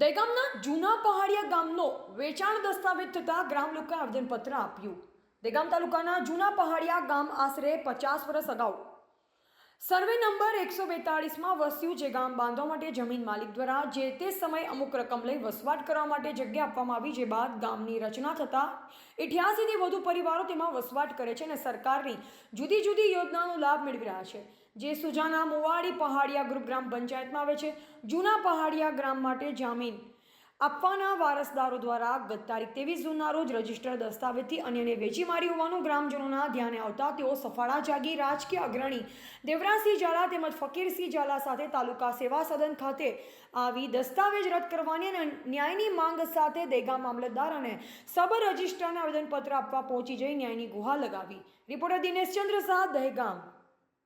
દહેગામના જૂના પહાડિયા ગામનો વેચાણ દસ્તાવેજ થતાં ગ્રામ લોકોએ આવેદનપત્ર આપ્યું. દહેગામ તાલુકાના જૂના પહાડિયા ગામ આશરે પચાસ વર્ષ અગાઉ સર્વે નંબર એકસો બેતાળીસમાં વસ્યું જે ગામ બાંધવા માટે જમીન માલિક દ્વારા જે તે સમયે અમુક રકમ લઈ વસવાટ કરવા માટે જગ્યા આપવામાં આવી જે બાદ ગામની રચના થતાં ઇઠ્યાસીથી વધુ પરિવારો તેમાં વસવાટ કરે છે અને સરકારની જુદી જુદી યોજનાનો લાભ મેળવી રહ્યા છે. જે સુજાના મોવાડી પહાડિયા ગ્રુપ ગ્રામ પંચાયતમાં આવે છે. જૂના પહાડિયા ગ્રામ માટે જામીન આપવાના વારસદારો દ્વારા ગત તારીખ ત્રેવીસ જૂનના રોજ રજિસ્ટર દસ્તાવેજથી અન્યને વેચી મારી હોવાનું ગ્રામજનોના ધ્યાને આવતા તેઓ સફાળા જાગી રાજકીય અગ્રણી દેવરાજસિંહ ઝાલા તેમજ ફકીરસિંહ ઝાલા સાથે તાલુકા સેવા સદન ખાતે આવી દસ્તાવેજ રદ કરવાની અને ન્યાયની માંગ સાથે દેગા મામલતદાર અને સબ રજિસ્ટ્રારને આવેદનપત્ર આપવા પહોંચી જઈ ન્યાયની ગુહા લગાવી. રિપોર્ટર દિનેશચંદ્ર શાહ, દહેગામ.